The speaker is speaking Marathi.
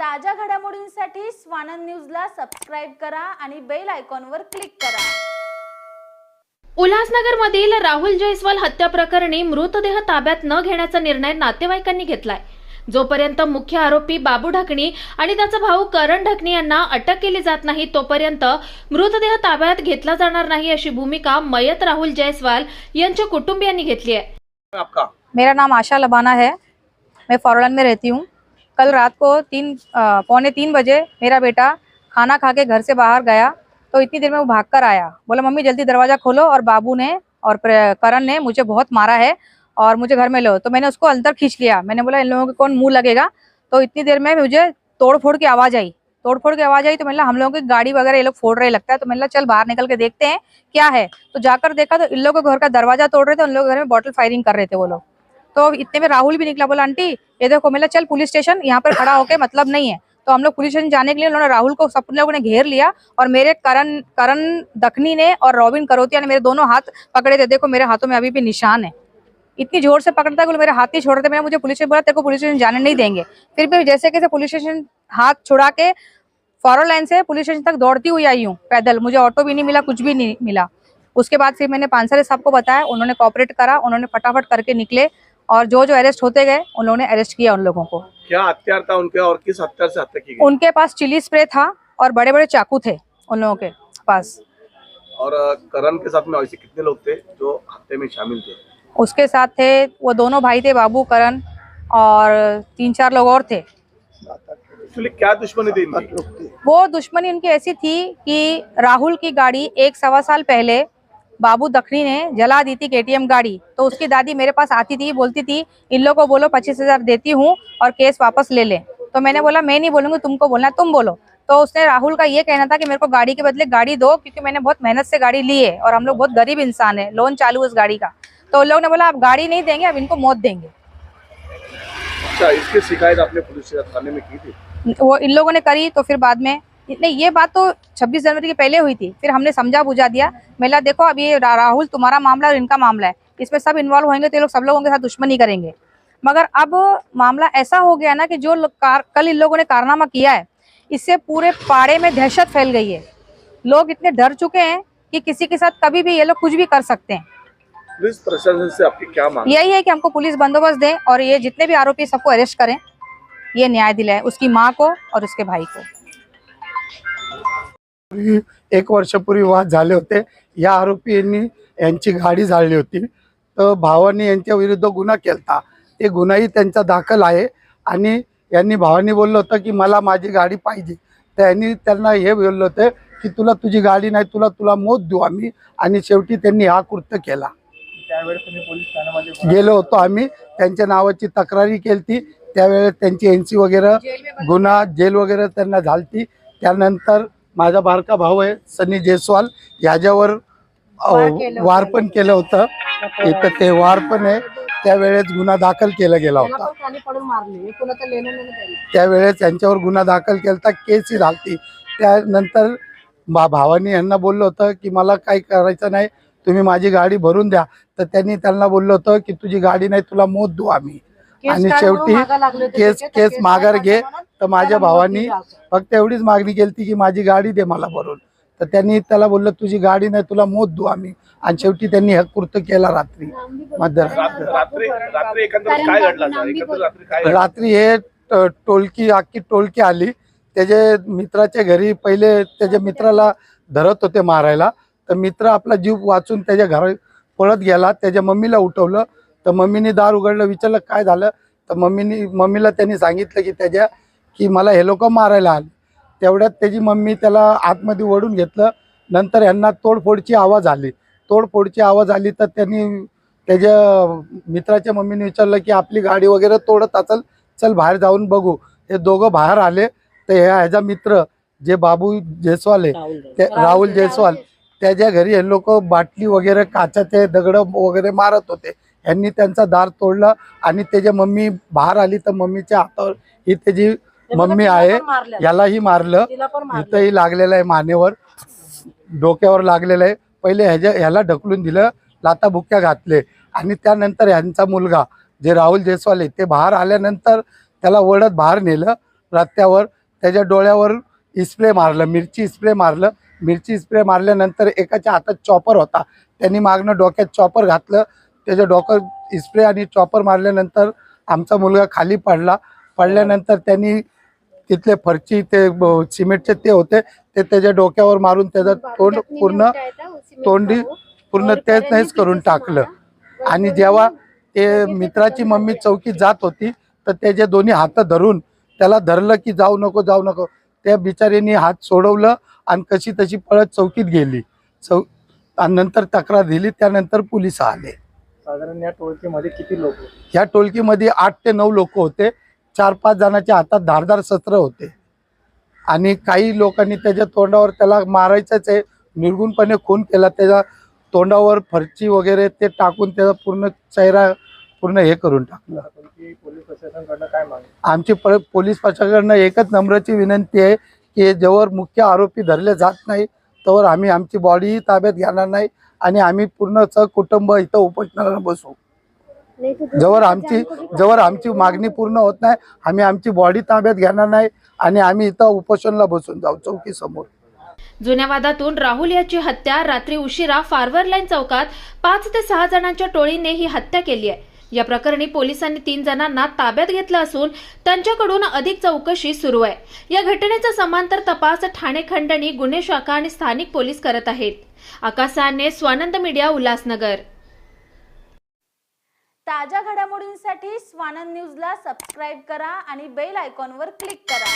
ताज्या घडामोडींसाठी स्वानंद न्यूजला सबस्क्राईब करा आणि बेल आयकॉनवर क्लिक करा. उल्हासनगरमधील राहुल जयस्वाल हत्या प्रकरणी मृतदेह ताब्यात न घेण्याचा निर्णय नातेवाईकांनी घेतलाय. जोपर्यंत मुख्य आरोपी बाबू ढकणी आणि त्याचा भाऊ करण ढकणी यांना अटक केली जात नाही तोपर्यंत मृतदेह ताब्यात घेतला जाणार नाही अशी भूमिका मयत राहुल जयस्वाल यांच्या कुटुंबियांनी घेतली आहे. आपका. मेरा नाम आशा लबाना है. मैं फॉरलन में रहती हूँ. कल रात को तीन पौने तीन बजे मेरा बेटा खाना खा के घर से बाहर गया तो इतनी देर में वो भाग कर आया। बोला, मम्मी, जल्दी दरवाज़ा खोलो और बाबू ने और करण ने मुझे बहुत मारा है और मुझे घर में लो। तो मैंने उसको अंदर खींच लिया। मैंने बोला, इन लोगों को कौन मुँह लगेगा? तो इतनी देर में मुझे तोड़ फोड़ की आवाज़ आई। तोड़ फोड़ की आवाज़ आई तो मैंने हम लोगों की गाड़ी वगैरह ये लोग फोड़ रहे लगता है। तो मैंने चल, बाहर निकल के देखते हैं क्या है। तो जाकर देखा तो इन लोगों के घर का दरवाज़ा तोड़ रहे थे, उन लोगों के घर में बॉटल फायरिंग कर रहे थे वो लोग। तो इतने में राहुल भी निकला, बोला, आंटी, ये देखो मैंने चल पुलिस स्टेशन, यहाँ पर खड़ा होके मतलब नहीं है। तो हम लोग पुलिस स्टेशन जाने के लिए उन्होंने राहुल को सब लोगों ने घेर लिया और मेरे करण करण दखनी ने और रॉबिन करोतिया ने मेरे दोनों हाथ पकड़े थे। देखो, मेरे हाथों में अभी भी निशान है। इतनी ज़ोर से पकड़ता है कि मेरे हाथ ही छोड़ रहे थे। मुझे पुलिस स्टेशन बोला, तेरे को पुलिस स्टेशन जाने नहीं देंगे। फिर भी जैसे कैसे पुलिस स्टेशन हाथ छुड़ा के फॉरन लाइन से पुलिस स्टेशन तक दौड़ती हुई आई हूँ, पैदल। मुझे ऑटो भी नहीं मिला, कुछ भी नहीं मिला। उसके बाद फिर मैंने पांसरे साहब को बताया, उन्होंने कॉपरेट करा, उन्होंने फटाफट करके निकले। और जो जो अरेस्ट होते गए उन लोगों ने अरेस्ट किया उन लोगों को। क्या हथियार था उनके और किस हथियार से हत्या की गई? उनके पास चिली स्प्रे था और बड़े बड़े चाकू थे उन लोगों के पास। और करण के साथ में ऐसे कितने लोग थे जो हत्या में शामिल थे? उसके साथ थे वो दोनों भाई थे बाबू करण और तीन चार लोग और थे। क्या दुश्मनी थी वो दुश्मनी उनकी ऐसी थी कि राहुल की गाड़ी एक सवा साल पहले बाबू दखनी ने जला दी थी केटीएम गाड़ी। तो उसकी दादी मेरे पास आती थी बोलती थी इन लोगों को बोलो पच्चीस हज़ार देती हूँ और केस वापस ले ले। तो मैंने बोला मैं नहीं बोलूँगी तुमको बोलना तुम बोलो। तो उसने राहुल का ये कहना था कि मेरे को गाड़ी के बदले गाड़ी दो क्योंकि मैंने बहुत मेहनत से गाड़ी ली है और हम लोग बहुत गरीब इंसान है लोन चालू उस गाड़ी का। तो उन लोगों ने बोला आप गाड़ी नहीं देंगे अब इनको मौत देंगे। अच्छा इसकी शिकायत आपने पुलिस थाने में की थी? वो इन लोगों ने करी तो फिर बाद में नहीं ये बात तो 26 जनवरी के पहले हुई थी। फिर हमने समझा बुझा दिया। मेला देखो अब ये राहुल तुम्हारा मामला और इनका मामला है। इसमें सब इन्वॉल्व होंगे तो ये लोग सब लोगों के साथ दुश्मनी करेंगे। मगर अब मामला ऐसा हो गया ना कि जो कार, कल इन लोगों ने कारनामा किया है इससे पूरे पाड़े में दहशत फैल गई है। लोग इतने डर चुके हैं कि किसी के साथ कभी भी ये लोग कुछ भी कर सकते हैं। पुलिस प्रशासन से आपकी क्या मांग? यही है कि हमको पुलिस बंदोबस्त दे और ये जितने भी आरोपी सबको अरेस्ट करें। ये न्याय दिलाए उसकी माँ को और उसके भाई को। पूर्वी एक वर्षापूर्वी वाद झाले होते. या आरोपींनी यांची गाडी जाळली होती. तर भावानी यांच्या विरुद्ध गुन्हा केलता. ते गुन्हाही त्यांचा दाखल आहे. आणि यांनी भावानी बोललं होतं की मला माझी गाडी पाहिजे. तर यांनी त्यांना हे बोललं होतं की तुला तुझी गाडी नाही तुला तुला मोत देऊ आम्ही. आणि शेवटी त्यांनी हा कृत्य केला. गेलो होतो आम्ही. त्यांच्या नावाची तक्रारी केली त्यावेळेस त्यांची एन सी वगैरे गुन्हा जेल वगैरे त्यांना झालती. त्यानंतर माझा बारका भाऊ आहे सनी जयस्वाल. याच्यावर अ, वार होतं. पण केलं होतं. इथं ते वार पण आहे. त्यावेळेस गुन्हा दाखल केला गेला होता. त्यावेळेस यांच्यावर गुन्हा दाखल केला केसही झालती. त्यानंतर भावानी यांना बोललं होतं की मला काही करायचं नाही. तुम्ही माझी गाडी भरून द्या. तर त्यांनी त्यांना बोललं होतं की तुझी गाडी नाही तुला मोत देऊ आम्ही. आणि शेवटी केस केस माघार घे. तर माझ्या भावानी फक्त एवढीच मागणी केली की माझी गाडी दे मला भरून. तर त्यांनी त्याला बोललं तुझी गाडी नाही तुला मोत देऊ आम्ही. आणि शेवटी त्यांनी हे कृत्य केला रात्री मध्यरात्री. रात- रात्री हे टोलकी अख्खी टोलकी आली. त्याचे मित्राच्या घरी पहिले त्याच्या मित्राला धरत होते मारायला. तर मित्र आपला जीव वाचून त्याच्या घरा पळत गेला. त्याच्या मम्मीला उठवलं. तर मम्मीने दार उघडलं विचारलं काय झालं? तर मम्मीनी मम्मीला त्यांनी सांगितलं की त्याच्या की मला हे लोक मारायला आले. तेवढ्यात त्याची मम्मी त्याला आतमध्ये ओढून घेतलं. नंतर यांना तोडफोडची आवाज आली. तोडफोडची आवाज आली तर त्यांनी त्याच्या मित्राच्या मम्मीने विचारलं की आपली गाडी वगैरे तोडत असेल चल बाहेर जाऊन बघू. हे दोघं बाहेर आले. तर हे ह्याचा मित्र जे बाबू जयस्वाल आहे ते राहुल जयस्वाल त्याच्या घरी हे लोक बाटली वगैरे काचाचे दगड वगैरे मारत होते. यांनी त्यांचा दार तोडला आणि त्याची मम्मी बाहेर आली तर मम्मीच्या हातावर ही त्याची मम्मी आहे यालाही मारलं. इथंही लागलेलं आहे मानेवर डोक्यावर लागलेलं आहे. पहिले ह्याच्या ह्याला ढकलून दिलं लाता बुक्या घातले. आणि त्यानंतर यांचा मुलगा जे राहुल जयस्वाल आहे ते बाहेर आल्यानंतर त्याला ओढत बाहेर नेलं रस्त्यावर. त्याच्या डोळ्यावर स्प्रे मारलं मिरची स्प्रे मारलं. मिरची स्प्रे मारल्यानंतर एकाच्या हातात चॉपर होता. त्यांनी मागणं डोक्यात चॉपर घातलं. त्याच्या डोकं स्प्रे आणि चॉपर मारल्यानंतर आमचा मुलगा खाली पडला. पडल्यानंतर त्यांनी तिथले फरची ते सिमेंटचे ते होते ते त्याच्या डोक्यावर मारून त्याचं तोंड पूर्ण तोंडी पूर्ण तेच नाहीच करून टाकलं. आणि जेव्हा ते मित्राची मम्मी चौकीत जात होती तर त्याचे दोन्ही हात धरून त्याला धरलं की जाऊ नको जाऊ नको. त्या बिचारीने हात सोडवलं आणि कशी तशी पळत चौकीत गेली. चौ आणि नंतर तक्रार दिली त्यानंतर पोलीस आले. साधारण या टोळकीमध्ये किती लोक ह्या टोळकीमध्ये आठ ते नऊ लोक होते. चार पाच जणांच्या हातात धारदार शस्त्र होते. आणि काही लोकांनी त्याच्या तोंडावर त्याला मारायचंच आहे. निर्गुणपणे खून केला. त्याच्या तोंडावर फरची वगैरे ते टाकून त्याचा पूर्ण चेहरा पूर्ण हे करून टाकलं. पोलीस प्रशासनाकडनं काय मागणी? आमची पोलीस प्रशासनाकडनं एकच नम्राची विनंती आहे की जोवर मुख्य आरोपी धरले जात नाही तोवर आम्ही आमची बॉडीही ताब्यात घेणार नाही. आणि आम्ही पूर्ण कुटुंब इथं उपोषणाला बसू. जवळ आमची जवळ आमची मागणी पूर्ण होत नाही. आम्ही आमची बॉडी ताब्यात घेणार नाही आणि आम्ही इथं उपोषणला बसून जाऊ चौकी समोर जुन्या वादातून राहुल याची हत्या रात्री उशिरा फार्वर लाईन चौकात पाच ते सहा जणांच्या टोळीने ही हत्या केली आहे. या प्रकरणी पोलिसांनी तीन जणांना ताब्यात घेतलं असून त्यांच्याकडून अधिक चौकशी सुरू आहे. या घटनेचा समांतर तपास ठाणे खंडणी गुन्हे शाखा आणि स्थानिक पोलीस करत आहेत. आकाशाने स्वानंद मीडिया उल्हासनगर. ताज्या घडामोडींसाठी स्वानंद न्यूजला सबस्क्राईब करा आणि बेल आयकॉनवर क्लिक करा.